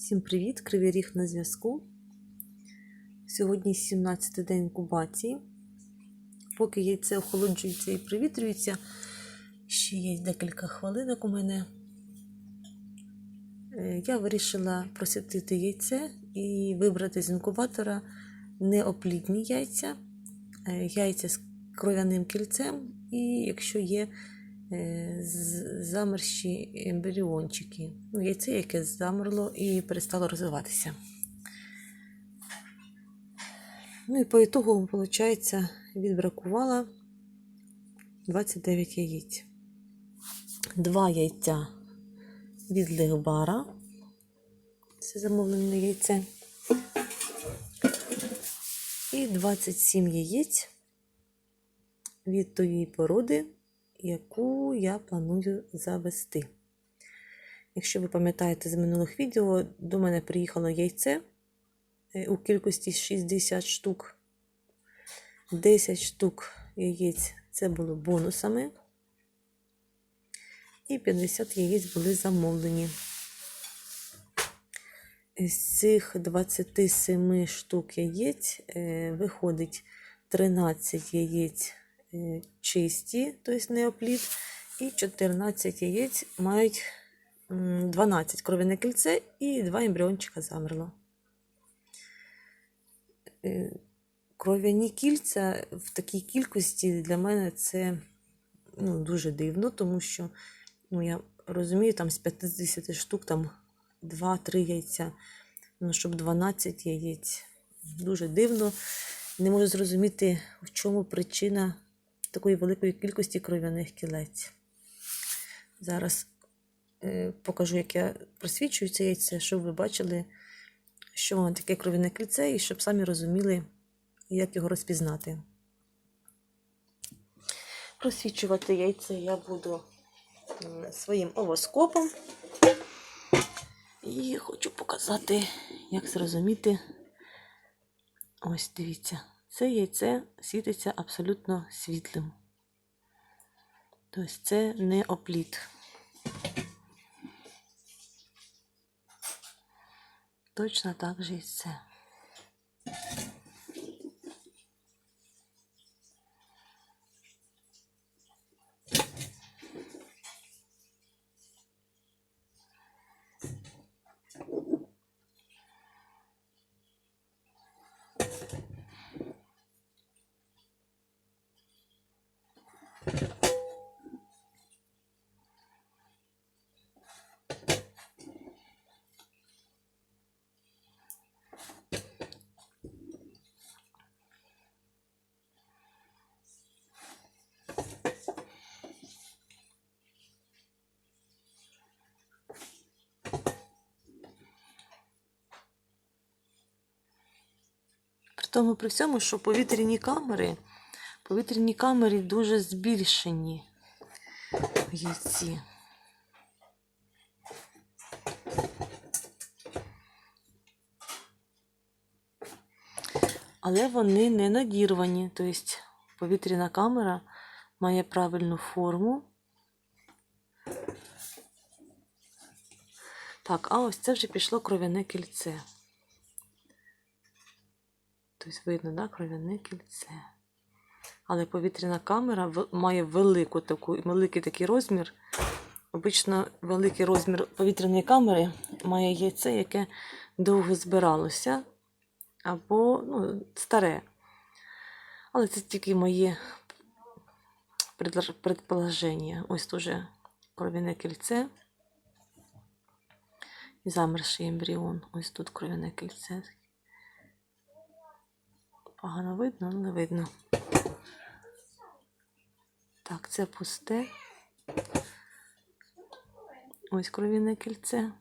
Всім привіт! Кривий Ріг на зв'язку. Сьогодні 17-й день інкубації. Поки яйце охолоджується і привітрюється, ще є декілька хвилинок у мене. Е, Я вирішила просвітити яйце і вибрати з інкубатора неоплідні яйця, е, яйця з кров'яним кільцем, і якщо є замерші ембріончики. Ну, яйце, яке замерло і перестало розвиватися. Ну і по ітогу, виходить, відбракувала 29 яєць. Два яйця від легбара. Це замовлене яйце. І 27 яєць від тої породи, яку я планую завести. Якщо ви пам'ятаєте з минулих відео, до мене приїхало яйце е, у кількості 60 штук. 10 штук яєць це було бонусами. І 50 яєць були замовлені. З цих 27 штук яєць е, виходить 13 яєць чисті, тобто неоплід, і 14 яєць мають м, 12 кров'яне кільце і 2 ембріончика замерло. Е, Кров'яні кільця в такій кількості для мене це ну, дуже дивно, тому що ну, я розумію, там з 50 штук там 2-3 яйця, ну, щоб 12 яєць. Дуже дивно. Не можу зрозуміти, в чому причина такої великої кількості кров'яних кілець. Зараз е, покажу, як я просвічую це яйце, щоб ви бачили, що воно таке кров'яне кільце, і щоб самі розуміли, як його розпізнати. Просвічувати яйце я буду своїм овоскопом. І хочу показати, як зрозуміти. Ось дивіться, це яйце світиться абсолютно світлим. Тобто це не опліт. Точно так же і це. Тому при всьому, що повітряні камери, повітряні камери дуже збільшені яйці. Але вони не надірвані. Тобто повітряна камера має правильну форму. Так, а ось це вже пішло кров'яне кільце. Тобто видно, да, кров'яне кільце. Але повітряна камера має велику таку, великий такий розмір. Обично великий розмір повітряної камери має яйце, яке довго збиралося, або ну, старе. Але це тільки моє предположення. Ось тут кров'яне кільце. І замерший ембріон. Ось тут кров'яне кільце. Погано видно, але видно. Так, це пусте. Ось кров'яне кільце.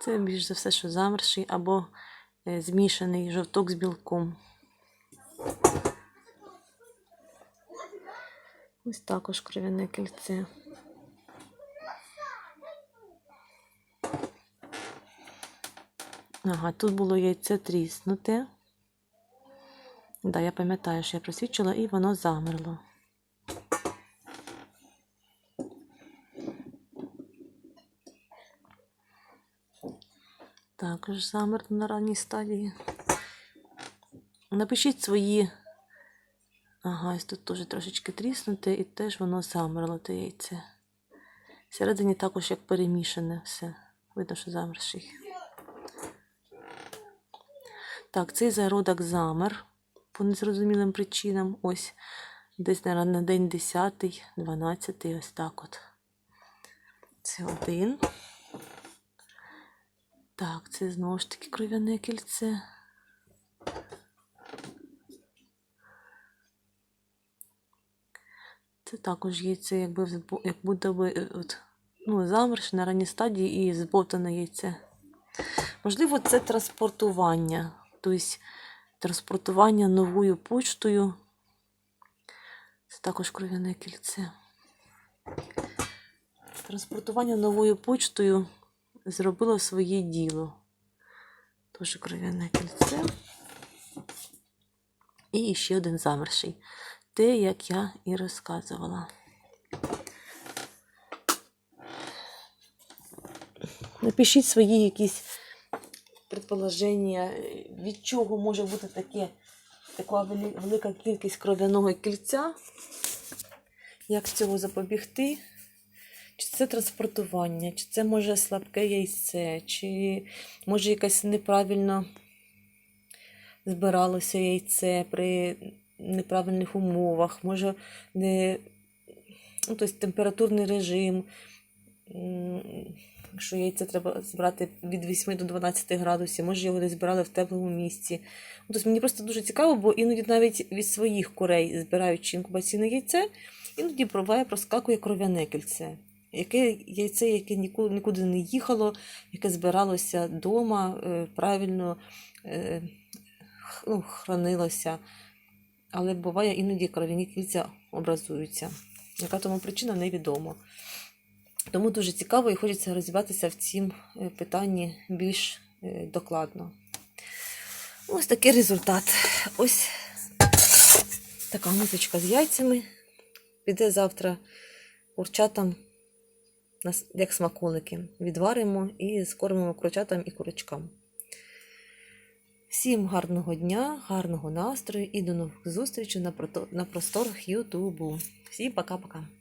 Це більш за все, що замерший або е, змішаний жовток з білком. Ось також кров'яне кільце. Ага, тут було яйце тріснуте. Да, я пам'ятаю, що я просвічила і воно замерло. Також замерло на ранній стадії. Напишіть свої. Ага, ось тут теж трошечки тріснуте, і теж воно замерло те яйце. Всередині також як перемішане все. Видно, що замерший. Так, цей зародок замер по незрозумілим причинам. Ось десь на, на день 10, 12, ось так от. Це один. Так, це знову ж таки кров'яне кільце. Це також яйце, якби як будто би е, от, ну, замерш на ранній стадії і збовтане яйце. Можливо, це транспортування. Тобто транспортування новою почтою. Це також кров'яне кільце. Транспортування новою почтою зробило своє діло. Теж кров'яне кільце. І ще один замерший. Те, як я і розказувала. Напишіть свої якісь предположення, від чого може бути таке, така велика кількість кров'яного кільця. Як цього запобігти? Чи це транспортування, чи це може слабке яйце, чи може якась неправильно збиралося яйце при неправильних умовах, може не ну, тобто температурний режим, що яйце треба збирати від 8 до 12 градусів, може його десь збирали в теплому місці. Ну, Тобто мені просто дуже цікаво, бо іноді навіть від своїх курей, збираючи інкубаційне яйце, іноді буває проскакує кров'яне кільце. Яке яйце, яке нікуди, не їхало, яке збиралося вдома, правильно е, ну, хранилося. Але буває іноді кров'яні кільця образуються. Яка тому причина невідома. Тому дуже цікаво і хочеться розібратися в цім е, питанні більш е, докладно. Ось такий результат. Ось така мисочка з яйцями. Піде завтра курчатам як смаколики. Відваримо і скормимо курчатам і курочкам. Всім гарного дня, гарного настрою і до нових зустрічей на просторах Ютубу. Всім пока-пока.